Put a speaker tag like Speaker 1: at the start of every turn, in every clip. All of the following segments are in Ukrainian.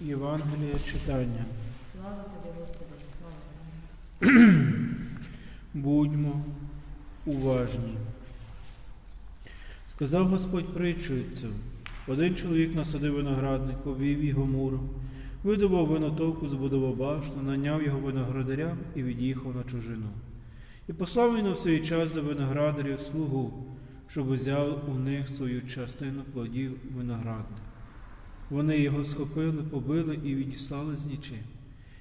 Speaker 1: Євангелія читання.
Speaker 2: Слава тобі, Господи, слава.
Speaker 1: Будьмо уважні. Сказав Господь цю. Один чоловік насадив виноградник, обвів його муром, видобав винотовку, збудував башню, наняв його виноградарям і від'їхав на чужину. І послав він у свій час до виноградарів слугу, щоб узяв у них свою частину плодів виноградника. Вони його схопили, побили і відіслали з нічим.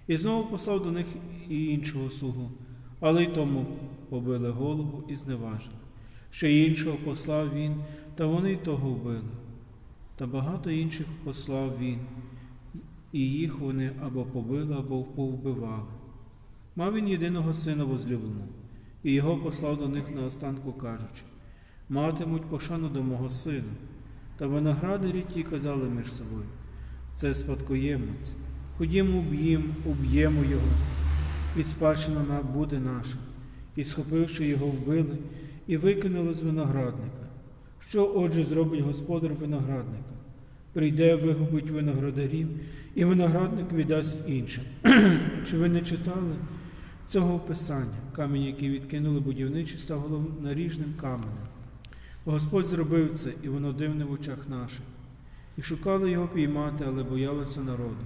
Speaker 1: І знову послав до них і іншого слугу, але й тому побили голову і зневажили. Ще іншого послав він, та вони й того вбили. Та багато інших послав він, і їх вони або побили, або повбивали. Мав він єдиного сина возлюбленого, і його послав до них наостанку, кажучи: матимуть пошану до мого сина. Та виноградарі ті казали між собою: це спадкоємець. Ходімо, уб'ємо, уб'ємо його, і спадщина на- буде наша. І, схопивши його, вбили і викинули з виноградника. Що отже зробить господар виноградника? Прийде, вигубить виноградарів, і виноградник віддасть іншим. Чи ви не читали цього писання? Камінь, який відкинули будівничі, став головноріжним каменем. Господь зробив це, і воно дивне в очах наших. І шукали його піймати, але боялися народу,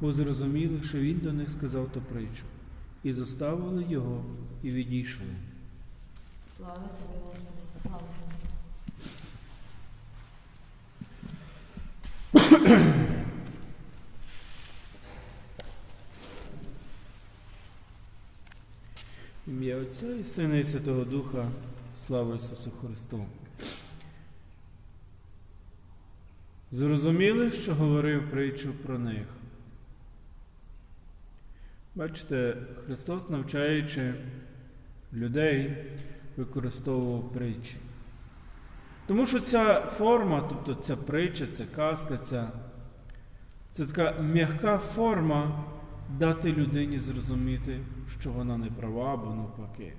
Speaker 1: бо зрозуміли, що він до них сказав ту притчу. І заставили його, і відійшли.
Speaker 2: Слава тобі.
Speaker 1: Ім'я Отця і Сина і Святого Духа, слава Ісусу Христу. Зрозуміли, що говорив притчу про них. Бачите, Христос, навчаючи людей, використовував притчі. Тому що ця форма, тобто ця притча, ця казка, ця, це така м'яка форма дати людині зрозуміти, що вона не права або навпаки.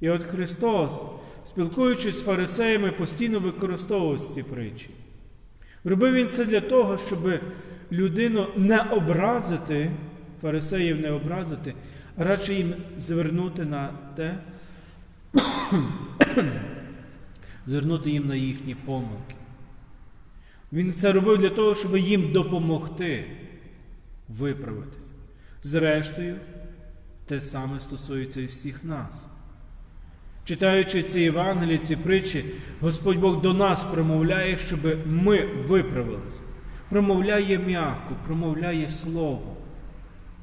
Speaker 1: І от Христос, спілкуючись з фарисеями, постійно використовував ці притчі. Робив він це для того, щоб людину не образити, фарисеїв не образити, а радше їм звернути на те, звернути їм на їхні помилки. Він це робив для того, щоб їм допомогти виправитися. Зрештою, те саме стосується і всіх нас. Читаючи ці Євангелії, ці притчі, Господь Бог до нас промовляє, щоб ми виправилися. Промовляє м'яко, промовляє слово,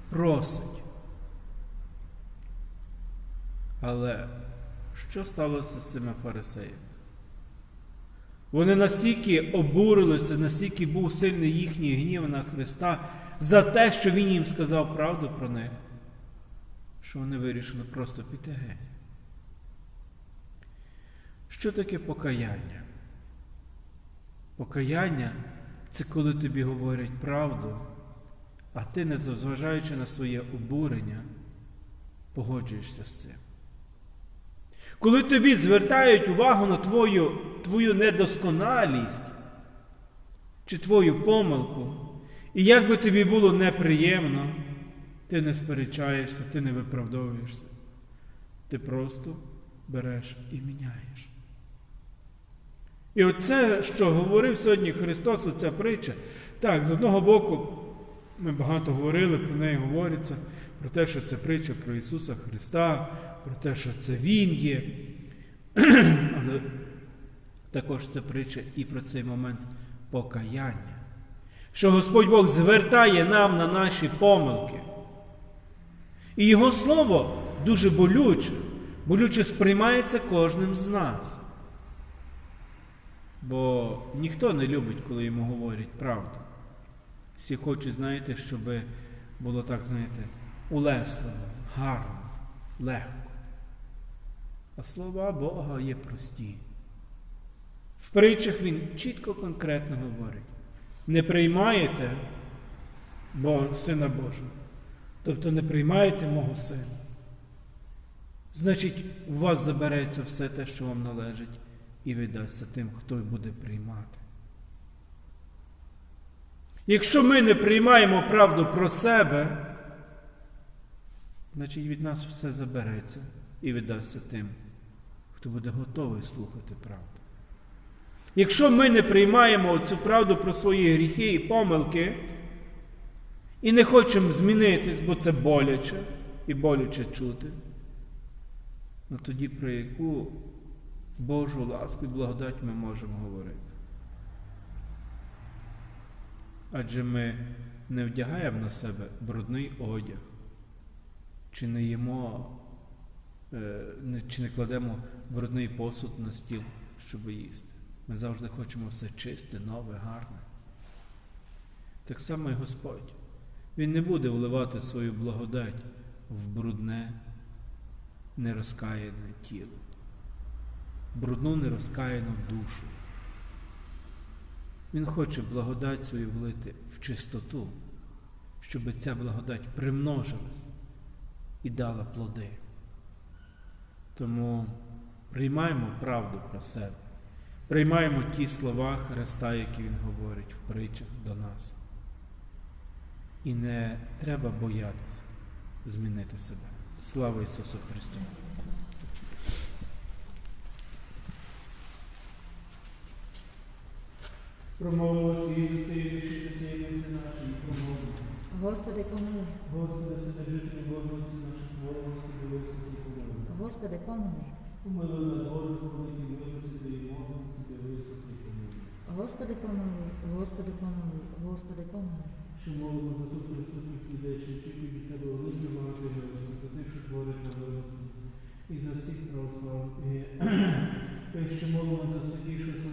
Speaker 1: просить. Але що сталося з цими фарисеями? Вони настільки обурилися, настільки був сильний їхній гнів на Христа за те, що Він їм сказав правду про них, що вони вирішили просто піти геть. Що таке покаяння? Покаяння це коли тобі говорять правду, а ти, не зважаючи на своє обурення, погоджуєшся з цим. Коли тобі звертають увагу на твою, твою недосконалість чи твою помилку, і як би тобі було неприємно, ти не сперечаєшся, ти не виправдовуєшся. Ти просто береш і міняєш. І оце, що говорив сьогодні Христос, оця притча, так, з одного боку, ми багато говорили, про неї говориться, про те, що це притча про Ісуса Христа, про те, що це Він є. Але також це притча і про цей момент покаяння. Що Господь Бог звертає нам на наші помилки. І Його Слово дуже болюче, болюче сприймається кожним з нас. Бо ніхто не любить, коли йому говорять правду. Всі хочуть, знаєте, щоб було так, знаєте, улесливо, гарно, легко. А слова Бога є прості. В притчах він чітко конкретно говорить: не приймаєте Сина Божого, тобто не приймаєте мого сина. Значить, у вас забереться все те, що вам належить, і віддасться тим, хто буде приймати. Якщо ми не приймаємо правду про себе, значить від нас все забереться і віддасться тим, хто буде готовий слухати правду. Якщо ми не приймаємо цю правду про свої гріхи і помилки, і не хочемо змінитись, бо це боляче і боляче чути, ну тоді про яку Божу ласку і благодать ми можемо говорити? Адже ми не вдягаємо на себе брудний одяг, чи не їмо, е, чи не кладемо брудний посуд на стіл, щоб їсти. Ми завжди хочемо все чисте, нове, гарне. Так само і Господь. Він не буде вливати свою благодать в брудне, нерозкаяне тіло, брудну нерозкаяну душу. Він хоче благодать свою влити в чистоту, щоб ця благодать примножилась і дала плоди. Тому приймаємо правду про себе, приймаємо ті слова Христа, які Він говорить в притчах до нас. І не треба боятися змінити себе. Слава Ісусу Христу! Промовимо всі засилюючи засилюючи наші промови.
Speaker 2: Господи, помилуй.
Speaker 1: Господи, Вседержителю Божого, Отці наших Бога, Господи, висоти помилуй.
Speaker 2: Господи, помилуй.
Speaker 1: Помилуй нас, Боже, великій милості і Бога, Господи, висоти помилуй.
Speaker 2: Господи, помилуй. Господи, помилуй. Господи, помилуй.
Speaker 1: Що молимо за тих присутніх людей, що очікують від Тебе великі багато милості, за тих, що творять на милості, і за всіх православних. І ще молимо за святішого Словенського